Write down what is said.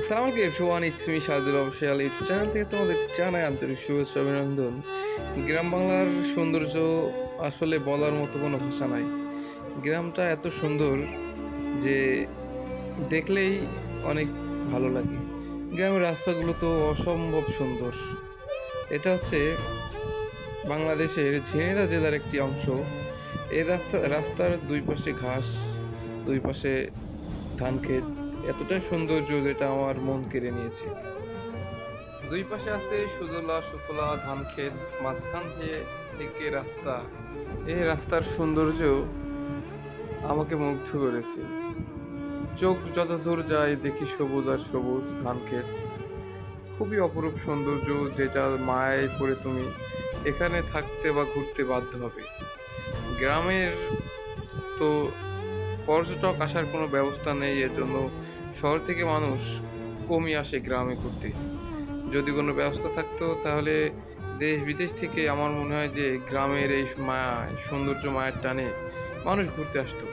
আসসালামু আলাইকুম everyone it's me Sajul official YouTube channel থেকে তোমাদের জানাই আন্তরিক শুভেচ্ছা, অভিনন্দন। গ্রাম বাংলার সৌন্দর্য আসলে বলার মতো কোনো ভাষা নাই। গ্রামটা এত সুন্দর যে দেখলেই অনেক ভালো লাগে। গ্রামের রাস্তাগুলো তো অসম্ভব সুন্দর। এটা হচ্ছে বাংলাদেশের ঝিনাইদহ জেলার একটি অংশ। এই রাস্তা, রাস্তার দুই পাশে ঘাস, দুই পাশে ধান ক্ষেত এতটাই সৌন্দর্য যেটা আমার মন কেড়ে নিয়েছে। দুই পাশে আছে সুজলা, সুফলা ধান ক্ষেত মাঝখান দিয়ে থেকে রাস্তা। এই রাস্তার সৌন্দর্য আমাকে মুগ্ধ করেছে। চোখ যত দূর যায় দেখি সবুজ আর সবুজ ধান ক্ষেত খুবই অপরূপ সৌন্দর্য যেটা মায়ায় পড়ে তুমি এখানে থাকতে বা ঘুরতে বাধ্য হবে। গ্রামের তো পর্যটক আসার কোনো ব্যবস্থা নেই, এর জন্য শহর থেকে মানুষ কমই আসে গ্রামে ঘুরতে। যদি কোনো ব্যবস্থা থাকতো, তাহলে দেশ বিদেশ থেকে আমার মনে হয় যে গ্রামের এই মায়া সৌন্দর্য মায়ের টানে মানুষ ঘুরতে আসতো।